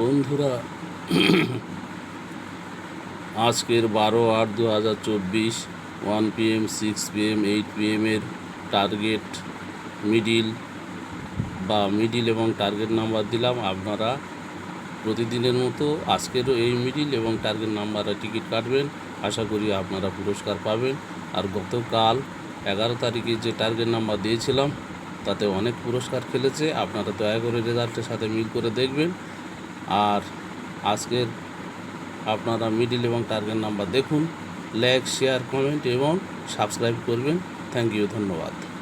বন্ধুরা, আজকের বারো আট দু হাজার চব্বিশ one PM six PM eight পিএমের target middle বা মিডিল এবং টার্গেট নাম্বার দিলাম। আপনারা প্রতিদিনের মতো আজকেরও এই মিডিল এবং টার্গেট নাম্বারে টিকিট কাটবেন। আশা করি আপনারা পুরস্কার পাবেন। আর গতকাল এগারো তারিখে যে টার্গেট নাম্বার দিয়েছিলাম, তাতে অনেক পুরস্কার খেলেছে। আপনারা দয়া করে রেজাল্টের সাথে মিল করে দেখবেন। আর আজকের আপনারা মিডিল এবং টার্গেট নাম্বার দেখুন লাইক শেয়ার কমেন্ট এবং সাবস্ক্রাইব করবেন। থ্যাংক ইউ ধন্যবাদ।